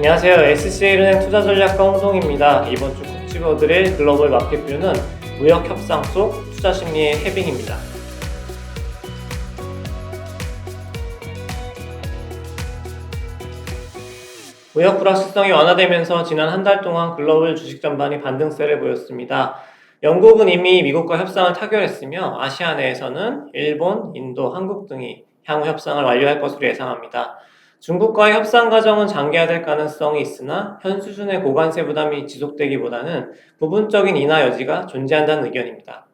안녕하세요. SCL은행 투자전략가 홍성입니다. 이번 주 콕 집어드릴 글로벌 마켓뷰는 무역 협상 속 투자 심리의 해빙입니다. 무역 불확실성이 완화되면서 지난 한 달 동안 글로벌 주식 전반이 반등세를 보였습니다. 영국은 이미 미국과 협상을 타결했으며 아시아 내에서는 일본, 인도, 한국 등이 향후 협상을 완료할 것으로 예상합니다. 중국과의 협상 과정은 장기화될 가능성이 있으나 현 수준의 고관세 부담이 지속되기보다는 부분적인 인하 여지가 존재한다는 의견입니다.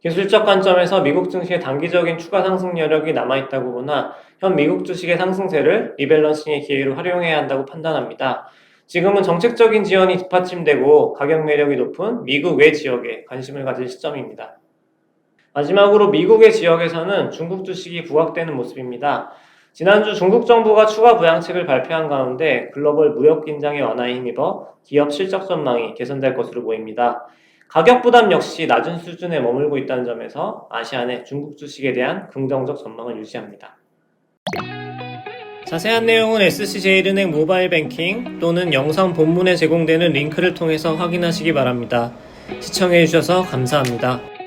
기술적 관점에서 미국 증시의 단기적인 추가 상승 여력이 남아있다고 보나 현 미국 주식의 상승세를 리밸런싱의 기회로 활용해야 한다고 판단합니다. 지금은 정책적인 지원이 뒷받침되고 가격 매력이 높은 미국 외 지역에 관심을 가질 시점입니다. 마지막으로 미국의 지역에서는 중국 주식이 부각되는 모습입니다. 지난주 중국 정부가 추가 부양책을 발표한 가운데 글로벌 무역 긴장의 완화에 힘입어 기업 실적 전망이 개선될 것으로 보입니다. 가격 부담 역시 낮은 수준에 머물고 있다는 점에서 아시아 내 중국 주식에 대한 긍정적 전망을 유지합니다. 자세한 내용은 SC제일은행 모바일 뱅킹 또는 영상 본문에 제공되는 링크를 통해서 확인하시기 바랍니다. 시청해주셔서 감사합니다.